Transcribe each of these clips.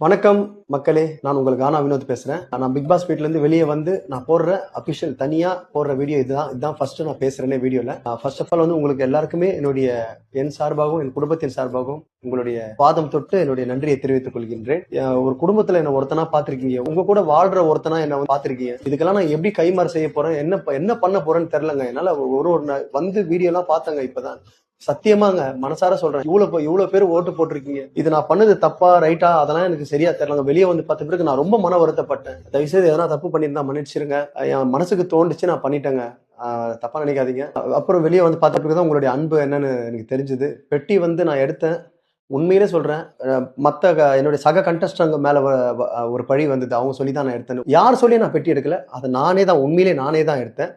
வணக்கம் மக்களே நான் உங்களுக்கு ஆனா வினோத் பேசுறேன். நான் பிக் பாஸ் வீட்ல இருந்து வெளியே வந்து நான் போடுற அபிஷியல் தனியா போடுற வீடியோ இதுதான். இதுதான் ஃபர்ஸ்ட் நான் பேசுறேனே வீடியோல ஃபர்ஸ்ட் ஆஃப் ஆல் வந்து உங்களுக்கு எல்லாருக்குமே என்னுடைய என் சார்பாகவும் என் குடும்பத்தின் சார்பாகவும் உங்களுடைய பாதம் தொட்டு என்னுடைய நன்றியை தெரிவித்துக் கொள்கின்றேன். ஒரு குடும்பத்துல என்ன ஒருத்தனா பாத்திருக்கீங்க உங்க கூட வாழ்ற ஒருத்தனா என்ன வந்து பாத்திருக்கீங்க இதுக்கெல்லாம் நான் எப்படி கைமாறு செய்ய போறேன்? என்ன என்ன பண்ண போறேன்னு தெரியலங்க. என்னால ஒரு ஒரு வந்து வீடியோ எல்லாம் பார்த்தங்க இப்பதான். சத்தியமாங்க மனசார சொல்றேன். இவ்வளவு இவ்வளவு பேர் ஓட்டு போட்டிருக்கீங்க. இது நான் பண்ணது தப்பா ரைட்டா அதெல்லாம் எனக்கு சரியா தெரியலங்க வெளியே வந்து பார்த்த பிறகு நான் ரொம்ப மன வருத்தப்பட்டேன். தயவு செய்து எதனா தப்பு பண்ணியிருந்தா மன்னிச்சிருங்க. என் மனசுக்கு தோண்டுச்சு நான் பண்ணிட்டேங்க. தப்பா நினைக்காதீங்க. அப்புறம் வெளியே வந்து பார்த்த பிறகு தான் உங்களுடைய அன்பு என்னன்னு எனக்கு தெரிஞ்சுது. பெட்டி வந்து நான் எடுத்தேன். உண்மையிலே சொல்றேன். மற்ற மத்த க- என்னுடைய சக கண்டஸ்டங்க மேல வ- ஒரு பழி வந்தது. அவங்க சொல்லி தான் நான் எடுத்தேன் யார் சொல்லி நான் பெட்டி எடுக்கல. அதை நானே தான் உண்மையிலே நானே தான் எடுத்தேன்.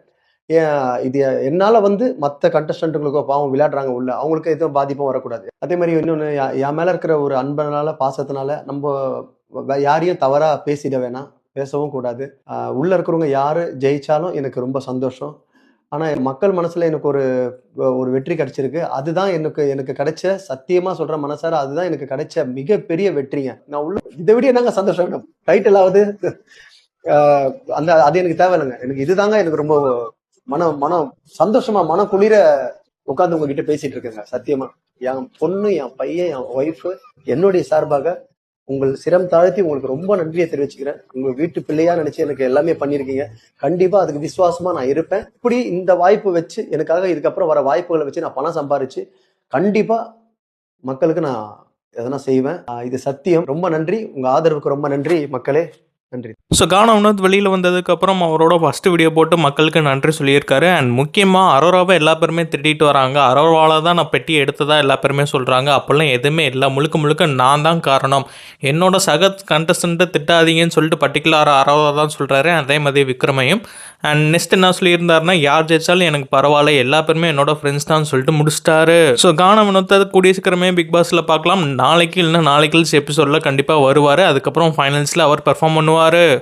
இது என்னால் வந்து மற்ற கண்டஸ்டன்ட்டுங்களுக்கோ பாவம் விளையாடுறாங்க உள்ள அவங்களுக்கு எதுவும் பாதிப்பும் வரக்கூடாது. அதே மாதிரி இன்னொன்று என் மேலே இருக்கிற ஒரு அன்பனால பாசத்தினால நம்ம யாரையும் தவறாக பேசிட வேணாம். பேசவும் கூடாது. உள்ளே இருக்கிறவங்க யார் ஜெயித்தாலும் எனக்கு ரொம்ப சந்தோஷம். ஆனால் என் மக்கள் மனசில் எனக்கு ஒரு ஒரு வெற்றி கிடைச்சிருக்கு. அதுதான் எனக்கு எனக்கு கிடைச்ச சத்தியமாக சொல்கிற மனசார அதுதான் எனக்கு கிடைச்ச மிகப்பெரிய வெற்றிங்க. நான் உள்ள இதை விட என்னங்க சந்தோஷம் வேணும்? டைட்டிலாவது அந்த அது எனக்கு தேவையில்லைங்க. எனக்கு இதுதாங்க எனக்கு ரொம்ப மனம் மனம் சந்தோஷமா மன குளிர உட்காந்து உங்ககிட்ட பேசிட்டு இருக்கேங்க சத்தியமா. என் பொண்ணு என் பையன் என் ஒய்ஃப் என்னுடைய சார்பாக உங்கள் சிரம் தாழ்த்தி உங்களுக்கு ரொம்ப நன்றியை தெரிவிச்சுக்கிறேன். உங்க வீட்டு பிள்ளையா நினைச்சு எனக்கு எல்லாமே பண்ணிருக்கீங்க கண்டிப்பா அதுக்கு விசுவாசமா நான் இருப்பேன். இப்படி இந்த வாய்ப்பு வச்சு எனக்காக இதுக்கப்புறம் வர வாய்ப்புகளை வச்சு நான் பணம் சம்பாரிச்சு கண்டிப்பா மக்களுக்கு நான் எதனா செய்வேன். இது சத்தியம். ரொம்ப நன்றி. உங்க ஆதரவுக்கு ரொம்ப நன்றி மக்களே. நன்றி. ஸோ கானா வினோத் வெளியில் வந்ததுக்கப்புறம் அவரோட ஃபஸ்ட்டு வீடியோ போட்டு மக்களுக்கு நன்றி சொல்லியிருக்காரு. அண்ட் முக்கியமாக அரோராவை எல்லா பேருமே திட்டிட்டு வராங்க. அரோராவில் தான் நான் பெட்டி எடுத்ததா எல்லா பேருமே சொல்கிறாங்க அப்போல்லாம் எதுவுமே இல்லை. முழுக்க முழுக்க நான் தான் காரணம். என்னோட சக கண்டஸ்டண்ட்டை திட்டாதீங்கன்னு சொல்லிட்டு பர்டிகுலர் அரோரா தான் சொல்கிறாரு அதே மாதிரி விக்ரமையும். அண்ட் நெக்ஸ்ட் என்ன சொல்லியிருந்தாருன்னா யார் ஜெயிச்சாலும் எனக்கு பரவாயில்ல எல்லா பேருமே என்னோட ஃப்ரெண்ட்ஸ் தான் சொல்லிட்டு முடிச்சிட்டாரு. ஸோ கான வினோத்தை கூடிய சீக்கிரமே பிக் பாஸில் பார்க்கலாம். நாளைக்கு இல்லைன்னா நாளைக்கு எபிசோடில் கண்டிப்பாக வருவார். அதுக்கப்புறம் ஃபைனல்ஸில் அவர் பெர்ஃபார்ம் பண்ணுவார்.